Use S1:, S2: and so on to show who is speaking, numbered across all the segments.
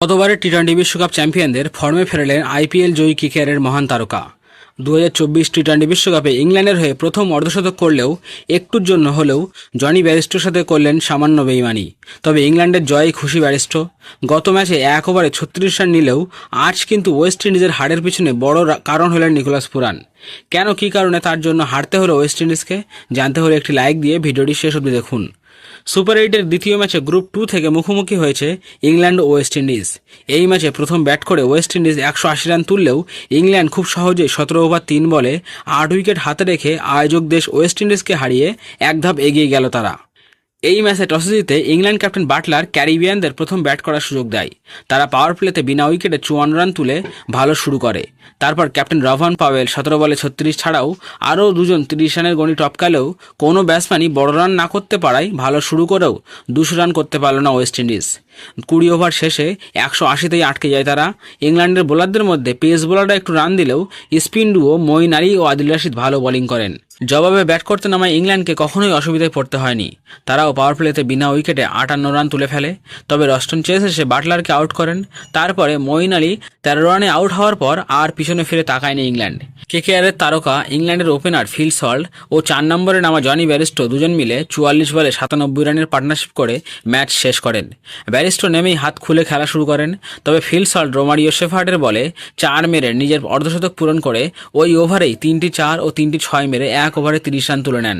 S1: গতবারের T twenty বিশ্বকাপ চ্যাম্পিয়নদের ফর্মে ফেরালেন আইপিএল জয়ী কিকেয়ারের মহান তারকা। দু হাজার চব্বিশ টি টোয়েন্টি বিশ্বকাপে ইংল্যান্ডের হয়ে প্রথম অর্ধশতক করলেও একটুর জন্য হলেও জনি ব্যারিস্টোর সাথে করলেন সামান্য বেইমানি। তবে ইংল্যান্ডের জয়ে খুশি ব্যারিস্টো গত ম্যাচে এক ওভারে ছত্রিশ রান নিলেও আজ কিন্তু ওয়েস্ট ইন্ডিজের হারের পিছনে বড় কারণ হলেন নিকোলাস পুরান। কেন কী কারণে তার জন্য হারতে হলো ওয়েস্ট ইন্ডিজকে? জানতে হলে একটি লাইক দিয়ে ভিডিওটি শেষ অবধি দেখুন। সুপার এইটের দ্বিতীয় ম্যাচে গ্রুপ টু থেকে মুখোমুখি হয়েছে ইংল্যান্ড ও ওয়েস্ট ইন্ডিজ। এই ম্যাচে প্রথম ব্যাট করে ওয়েস্ট ইন্ডিজ একশো আশি রান তুললেও ইংল্যান্ড খুব সহজেই সতেরো ওভার তিন বলে আট উইকেট হাতে রেখে আয়োজক দেশ ওয়েস্ট ইন্ডিজকে হারিয়ে এক ধাপ এগিয়ে গেল তারা। এই ম্যাচে টসে জিতে ইংল্যান্ড ক্যাপ্টেন বাটলার ক্যারিবিয়ানদের প্রথম ব্যাট করার সুযোগ দেয়। তারা পাওয়ার প্লেতে বিনা উইকেটে চুয়ান্ন রান তুলে ভালো শুরু করে। তারপর ক্যাপ্টেন রভান পাওয়েল সতেরো বলে ছত্রিশ ছাড়াও আরও দুজন তিরিশ রানের গণি টপকালেও কোনো ব্যাটসম্যানই বড় রান না করতে পারায় ভালো শুরু করেও দুশো রান করতে পারল না ওয়েস্ট ইন্ডিজ। কুড়ি ওভার শেষে একশো আশিতেই আটকে যায় তারা। ইংল্যান্ডের বোলারদের মধ্যে পেস বোলাররা একটু রান দিলেও স্পিন ডুও মঈন আলী ও আদিল রাশিদ ভালো বোলিং করেন। জবাবে ব্যাট করতে নামায় ইংল্যান্ডকে কখনোই অসুবিধায় পড়তে হয়নি। তারাও পাওয়ার প্লেতে বিনা উইকেটে আটান্ন রান তুলে ফেলে। তবে রস্টন চেস এসে বাটলারকে আউট করেন। তারপরে মঈন আলী তেরো রানে আউট হওয়ার পর আর পিছনে ফিরে তাকায়নি ইংল্যান্ড। কেকেআরের তারকা, ইংল্যান্ডের ওপেনার ফিল সল্ট ও চার নম্বরে নামা জনি ব্যারিস্টো দুজন মিলে চুয়াল্লিশ বলে সাতানব্বই রানের পার্টনারশিপ করে ম্যাচ শেষ করেন। ব্যারিস্টো নেমেই হাত খুলে খেলা শুরু করেন। তবে ফিল সল্ট রোমারিও শেফার্ডের বলে চার মেরে নিজের অর্ধশতক পূরণ করে ওই ওভারেই তিনটি চার ও তিনটি ছয় মেরে এক ওভারে তিরিশ রান তুলে নেন।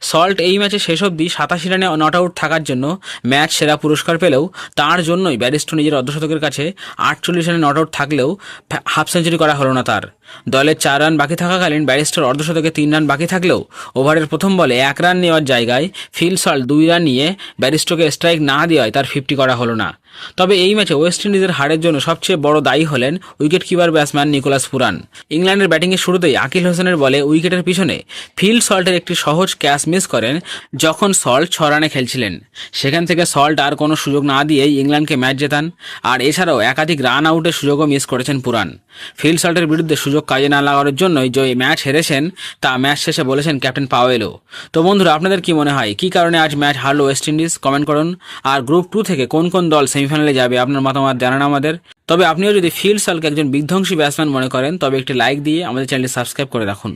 S1: সল্ট এই ম্যাচে শেষ অবধি সাতাশি রানে নট আউট থাকার জন্য ম্যাচ সেরা পুরস্কার পেলেও তার জন্যই ব্যারিস্টো নিজের অর্ধশতকের কাছে আটচল্লিশ রানে নট আউট থাকলেও হাফ সেঞ্চুরি করা হলো না তার। দলের চার রান বাকি থাকাকালীন ব্যারিস্টার অর্ধশতকে তিন রান বাকি থাকলেও ওভারের প্রথম বলে এক রান নেওয়ার জায়গায় ফিল সল্ট দুই রান নিয়ে ব্যারিস্টোকে স্ট্রাইক না দেওয়ায় তার ফিফটি করা হলো না। তবে এই ম্যাচে ওয়েস্ট ইন্ডিজের হারের জন্য সবচেয়ে বড় দায়ী হলেন wicket keeper batsman Nicholas Pooran. ইংল্যান্ডের ব্যাটিংয়ের শুরুতেই আকিল হোসেনের বলে উইকেটের পিছনে ফিল সল্টের একটি সহজ ক্যাচ মিস করেন যখন সল্ট ছ রানে খেলছিলেন। সেখান থেকে সল্ট আর কোনো সুযোগ না দিয়েই ইংল্যান্ডকে ম্যাচ জেতান, আর এছাড়াও একাধিক রান আউটের সুযোগও মিস করেছেন পুরান। ফিল সল্টের বিরুদ্ধে সুযোগ কাজে না লাগানোর জন্যই যে ম্যাচ হেরেছেন, তা ম্যাচ শেষে বলেছেন ক্যাপ্টেন পাওয়েলও। তো বন্ধুরা, আপনাদের কি মনে হয়, কি কারণে আজ ম্যাচ হারলো ওয়েস্ট ইন্ডিজ? কমেন্ট করুন। আর গ্রুপ টু থেকে কোন কোন দল সেমিফাইনালে যাবে, আপনার মতামত জানান আমাদের। তবে আপনিও যদি ফিল সালকে একজন বিধ্বংসী ব্যাটসম্যান মনে করেন, তবে একটি লাইক দিয়ে আমাদের চ্যানেলটি সাবস্ক্রাইব করে রাখুন।